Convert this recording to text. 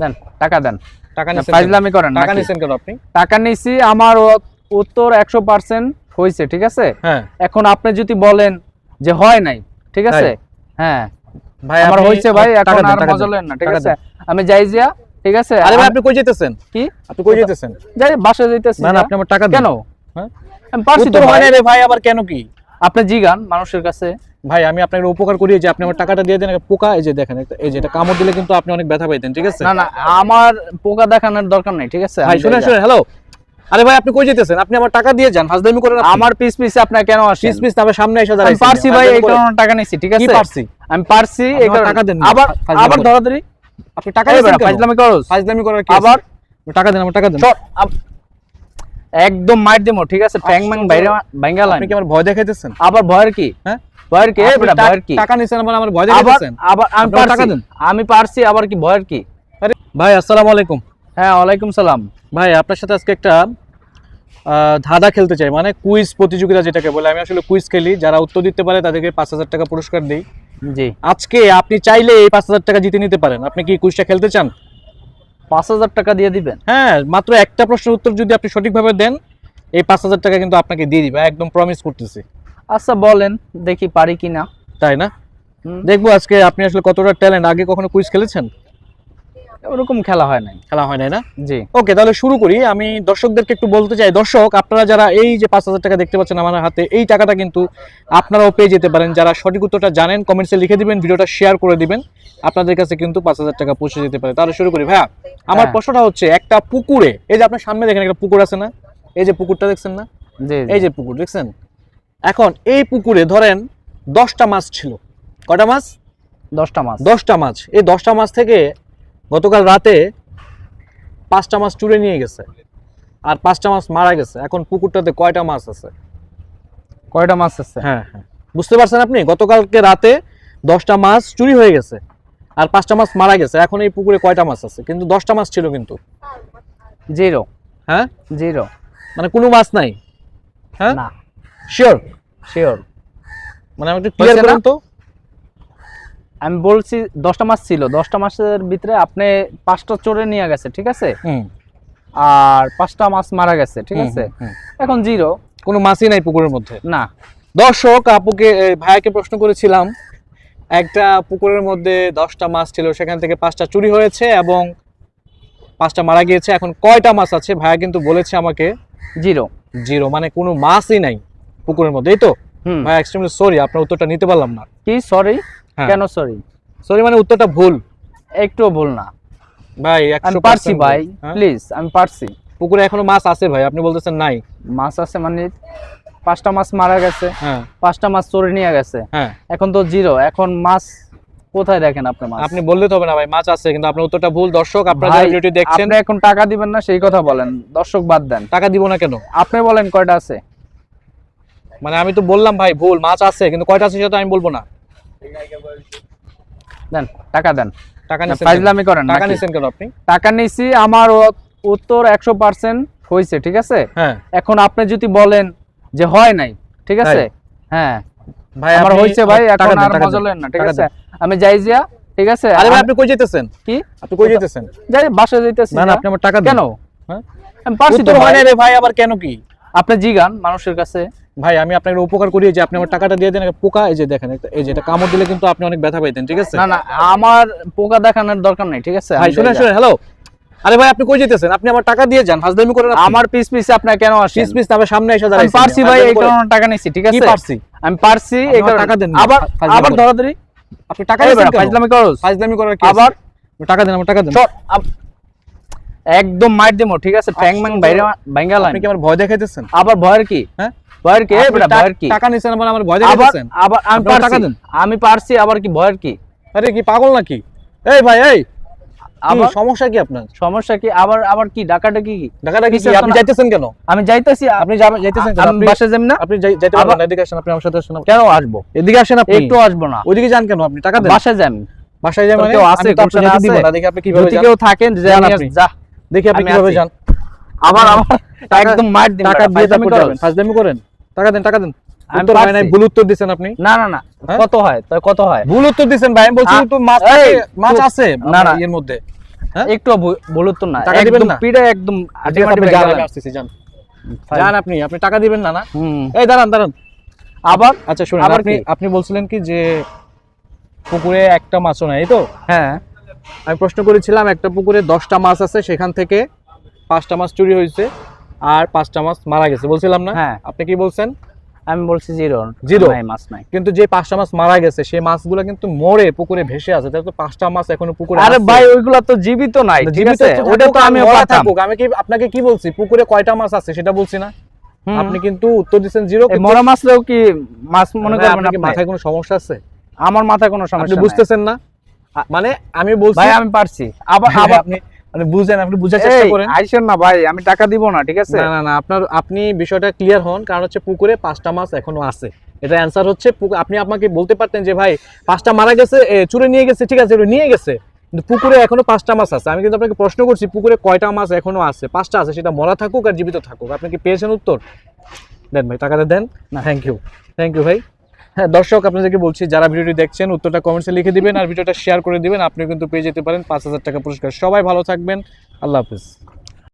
দেন টাকা দেন। টাকা নিছেন ফাইজলামি করেন টাকা নিছেন কেন আপনি? টাকা নিছি আমার উত্তর ঠিক আছে? হ্যাঁ। এখন আপনি যদি বলেন যে হয় নাই ঠিক আছে? হ্যাঁ। ভাই আমার ভাই এখন আর টাকা মজা লেন না ঠিক আছে? আমি যাই যা ঠিক আছে? আরে ভাই আপনি কই যেতেছেন কি? আপনি কই যেতেছেন যাই বাসা যাইতেছি। না আপনি আমার টাকা দেন। কেন? হ্যাঁ? আমি পারছি তো হয়। না রে ভাই আবার কেন কি? আপনি জিগান মানুষের কাছে। ভাই আমি আপনাকে উপকার করি যে আপনি আমার টাকাটা দিয়ে দেন পোকা এই যে দেখেন এই যে এটা কামড় দিলে কিন্তু আপনি অনেক ব্যথা পাইতেন ঠিক আছে? না না আমার পোকা দেখানোর দরকার নাই ঠিক আছে? ভাই যা। শুনেন হ্যালো আরে ভাই আপনি কই যেতেছেন? আপনি আমার টাকা দিয়ে যান হাজদামি করেন আমার পিস পিস আপনার কেন আসেন? পিস পিস আমার সামনে এসে দাঁড়াইছেন পারছি ভাই এই কারণে টাকা নিছি ঠিক কি আছে? পারছি? আমি পারছি এই কারণে টাকা দেন আবার আবার। ধরাধরি আপনি টাকা কেন? ফাজলামি করস ফাজলামি করার কি আবার টাকা দেন আমার টাকা দেন। একদম মার দেবো ঠিক আছে? ফ্যাং ম্যাং বাইরে বাইঙ্গা আপনি কি আমার ভয় দেখাইতেছেন? আবার ভয়ের কি? হ্যাঁ? ভয়ের কি? এই আপনি বেটা টা- ভয়ের কি? টাকা নিছেন আবার আমার ভয় আবার আবার আমি টাকা পারছি। দেন। আমি পারছি আবার কি? ভয়ের কি? ভাই আসসালামু আলাইকুম। হ্যাঁ ওয়ালাইকুম সালাম। ভাই আপনার সাথে আজকে একটা ধাঁধা খেলতে চাই। মানে কুইজ প্রতিযোগিতা যেটাকে বলে। আমি আসলে কুইজ খেলি। যারা উত্তর দিতে পারে তাদেরকে পাঁচ হাজার টাকা পুরস্কার দিই। জি। আজকে আপনি চাইলে এই পাঁচ হাজার টাকা জিতে নিতে পারেন। আপনি কি কুইজটা খেলতে চান? পাঁচ হাজার টাকা দিয়ে দিবেন? হ্যাঁ মাত্র একটা প্রশ্নের উত্তর যদি আপনি সঠিকভাবে দেন এই পাঁচ হাজার টাকা কিন্তু আপনাকে দিয়ে দিবে। একদম প্রমিস করতেছি। আচ্ছা বলেন দেখি পারি কি না তাই না? দেখব আজকে আপনি আসলে কতটা ট্যালেন্ট আগে কখনো কুইজ খেলেছেন? ওরকম খেলা হয় নাই। খেলা হয় নাই না? জি। ওকে তাহলে শুরু করি। আমি দর্শকদেরকে একটু বলতে চাই দর্শক আপনারা যারা এই যে পাঁচ হাজার টাকা দেখতে পাচ্ছেন আমার হাতে এই টাকাটা কিন্তু আপনারাও পেয়ে যেতে পারেন। যারা সঠিক উত্তরটা জানেন কমেন্টসে লিখে দিবেন ভিডিওটা শেয়ার করে দিবেন। আপনাদের কাছে কিন্তু পাঁচ হাজার টাকা পৌঁছে যেতে পারে। তাহলে শুরু করি। ভাইয়া আমার হ্যাঁ। প্রশ্নটা হচ্ছে একটা পুকুরে এই যে আপনার সামনে দেখেন একটা পুকুর আছে না? এই যে পুকুরটা দেখছেন না? এই যে পুকুর দেখছেন? এখন এই পুকুরে ধরেন দশটা মাছ ছিল। কটা মাছ? দশটা মাছ। দশটা মাছ। এই দশটা মাছ থেকে গতকাল রাতে পাঁচটা মাছ চুরে নিয়ে গেছে আর পাঁচটা মাছ মারা গেছে। এখন পুকুরটাতে কয়টা মাছ আছে? কয়টা মাছ আছে? হ্যাঁ হ্যাঁ। বুঝতে পারছেন আপনি? গতকালকে রাতে দশটা মাছ চুরি হয়ে গেছে আর পাঁচটা মাছ মারা গেছে। এখন এই পুকুরে কয়টা মাছ আছে? কিন্তু দশটা মাছ ছিল কিন্তু। জিরো। হ্যাঁ? জিরো। মানে কোনো মাছ নাই? হ্যাঁ? না। শিওর শিওর মানে আমাকে ক্লিয়ার করেন তো। আমি বলছি দশটা মাস ছিল দশটা মাসের ভিতরে আপনি পাঁচটা চোরে নিয়ে গেছে ঠিক আছে? আর পাঁচটা মাছ মারা গেছে ঠিক আছে। এখন জিরো। কোনো মাছই নাই পুকুরের মধ্যে? না। দর্শক আপুকে ভাইয়াকে প্রশ্ন করেছিলাম একটা পুকুরের মধ্যে দশটা মাছ ছিল সেখান থেকে পাঁচটা চুরি হয়েছে এবং পাঁচটা মারা গিয়েছে। এখন কয়টা মাছ আছে? ভাইয়া কিন্তু বলেছে আমাকে। জিরো। জিরো মানে কোনো মাছই নাই। পুকুরের মধ্যে এই তো? ভাই এক্সট্রিমলি সরি আপনার উত্তরটা নিতে পারলাম না। কি সরি হ্যাঁ। কেন সরি সরি মানে উত্তরটা ভুল। একটুও ভুল না। ভাই আমি পারছি ভাই হ্যাঁ? প্লিজ আমি পারছি। পুকুরে এখনও মাছ আছে ভাই আপনি বলতেছেন নাই। মাছ আছে মানে পাঁচটা মাছ মারা গেছে হ্যাঁ। পাঁচটা মাছ চোরে নিয়ে গেছে। হ্যাঁ। এখন তো জিরো এখন মাছ কোথায় দেখেন আপনি মাছ? আপনি বললে তো হবে না ভাই মাছ আছে কিন্তু আপনার উত্তরটা ভুল। দর্শক আপনারা যারা ভিডিওটি দেখছেন আপনি এখন টাকা দিবেন না সেই কথা বলেন। দর্শক বাদ দেন। টাকা দিব না কেন? আপনি বলেন কয়টা আছে? মানে আমি তো বললাম ভাই ভুল মাছ আছে কিন্তু কয়টা আছে সেটা আমি বলব না। দেন টাকা দেন। টাকা নিছেন ফাইজলামি কেন? করেন টাকা নিছেন কেন আপনি? টাকা নিছি আমার উত্তর একশো পার্সেন্ট হয়েছে ঠিক আছে? হ্যাঁ। এখন আপনি যদি বলেন যে হয় নাই ঠিক আছে? হ্যাঁ। ভাই আমার হয়েছে ভাই এখন আর টাকা মজা লেন না ঠিক আছে? আমি যাই যা ঠিক আছে? আরে ভাই আপনি কই যাইতেছেন? কি? আপনি কই যাইতেছেন? যাই বাসা যাইতেছি না না আপনি আমার টাকা দেন। কেন? হ্যাঁ? আমি পারছি তো হয়। না রে ভাই আবার কেন কি? আপনি জিগান মানুষের কাছে। ভাই আমি আপনাকে উপকার করি যে আপনি আমার টাকাটা দিয়ে দেন পোকা এই যে দেখেন এই যে এটা কামড় দিলে কিন্তু আপনি অনেক ব্যথা পাইতেন ঠিক আছে? না না আমার পোকা দেখানোর দরকার নেই ঠিক আছে? ভাই আমি শুনেন শুনেন হ্যালো আরে ভাই আপনি কই যেতেছেন? আপনি আমার টাকা দিয়ে যান হাজদামি করেন আমার পিস পিস আপনার কেন আসেন? পিস পিস আমার সামনে এসে আমি পারছি ভাই এই কারণে টাকা নিছি ঠিক আছে? কি পারছি? আমি পারছি এই কারণে টাকা দেন আবার আবার। ধরাধরি আপনি টাকা কেন? ফাজলামি করস ফাজলামি করার কি আবার? টাকা দেন আমার টাকা দেন। একদম মার দেবো ঠিক আছে? ট্যাং ম্যাং বাইরে লাইন আপনি কি আমার ভয় দেখাইতেছেন? আবার ভয়ের কি? হ্যাঁ? ভয়ের কি? বেটা ভয়ের কি? টাকা নিছেন আবার আমার ভয় আবার আবার আমি টাকা পারছি। দেন। আমি পারছি আবার কি ভয়ের কি? আরে কি পাগল নাকি? এই ভাই এই। আবার সমস্যা কি আপনার? সমস্যা কি? আবার আবার কি? ডাকাটা কি? আপনি যাইতেছেন কেন? আমি যাইতেছি আপনি যাবেন যাইতেছেন কেন? আপনি বাসা যাই না। আপনি যাইতে পারবেন না এদিকে আসেন আপনি আমার সাথে আসেন। কেন আসব? এদিকে আসেন আপনি। একটু আসব না। ওইদিকে যান কেন আপনি? টাকা দেন। বাসায় বাসায় যান তোর মানে? কেউ আছে দিব? না। দেখি আপনি কীভাবে যান। কেউ থাকেন যান আপনি। যা। দেখি আপনি কীভাবে যান। আবার আবার একদম মার দিন টাকা দিয়ে ফাজলামি করেন। টাকা দেন টাকা দেন। উত্তর হয় নাই ভুল উত্তর দিছেন আপনি। না না না। হ্যাঁ? কত হয়? তাই কত হয়? ভুল উত্তর দিছেন ভাই আমি বলছি তো মাছ এই, মাছ আছে না, না। এর মধ্যে? একটু ভুল উত্তর না। একদম পিড়ে একদম ঠিক আছে, আপনি যান, আমি আসতেছি, যান। Fine. আপনি আপনি টাকা দিবেন না না? এই দাঁড়ান দাঁড়ান। আবার? আচ্ছা শুনুন আপনি আপনি বলছিলেন কি যে পুকুরে একটা মাছও নাই তো? হ্যাঁ। আমি প্রশ্ন করেছিলাম একটা পুকুরে দশটা মাছ আছে সেখান থেকে পাঁচটা মাছ চুরি হয়েছে। আর পাঁচটা মাছ মারা গেছে। বলছিলাম না? হ্যাঁ। আপনি কি বলছেন? আমি বলছি জিরো? নাই মাছ নাই। কিন্তু যে পাঁচটা মাছ মারা গেছে সেই মাছগুলো কিন্তু মরে পুকুরে ভেসে আছে। তাহলে তো পাঁচটা মাছ এখনও পুকুরে আরে ভাই ওইগুলা তো জীবিত নাই জীবিত ওটা তো আমি থাকুক। আমি কি আপনাকে কি বলছি? পুকুরে কয়টা মাছ আছে সেটা বলছি না? আপনি কিন্তু উত্তর দিচ্ছেন জিরো মরা মাছলেও কি মাছ মনে করবেন আপনার মাথায় কোনো সমস্যা আছে? আমার মাথায় কোনো সমস্যা নাই। বুঝতেছেন না? মানে আমি বলছি ভাই আমি পারছি। আবার আবার আবার আপনি মানে বুঝেন আপনি বুঝার চেষ্টা করেন। আইসেন না ভাই আমি টাকা দিব না ঠিক আছে? না না না আপনার আপনি বিষয়টা ক্লিয়ার হন কারণ হচ্ছে পুকুরে পাঁচটা মাছ এখনও আছে। এটা অ্যান্সার হচ্ছে আপনি আমাকে বলতে পারতেন যে ভাই পাঁচটা মারা গেছে চুরে নিয়ে গেছে ঠিক আছে নিয়ে গেছে কিন্তু পুকুরে এখনও পাঁচটা মাছ আছে। আমি কিন্তু আপনাকে প্রশ্ন করছি পুকুরে কয়টা মাছ এখনও আছে? পাঁচটা আছে সেটা মরা থাকুক আর জীবিত থাকুক। আপনি কি পেয়েছেন উত্তর? দেন ভাই টাকাটা দেন। না। থ্যাংক ইউ থ্যাংক ইউ ভাই। হ্যাঁ দর্শক, আপনাদেরকে বলছি, যারা ভিডিওটি দেখছেন, উত্তরটা কমেন্টসে লিখে দিবেন আর ভিডিওটা শেয়ার করে দিবেন। আপনি কিন্তু পেয়ে যেতে পারেন পাঁচ হাজার টাকা পুরস্কার। সবাই ভালো থাকবেন। আল্লাহ হাফিজ।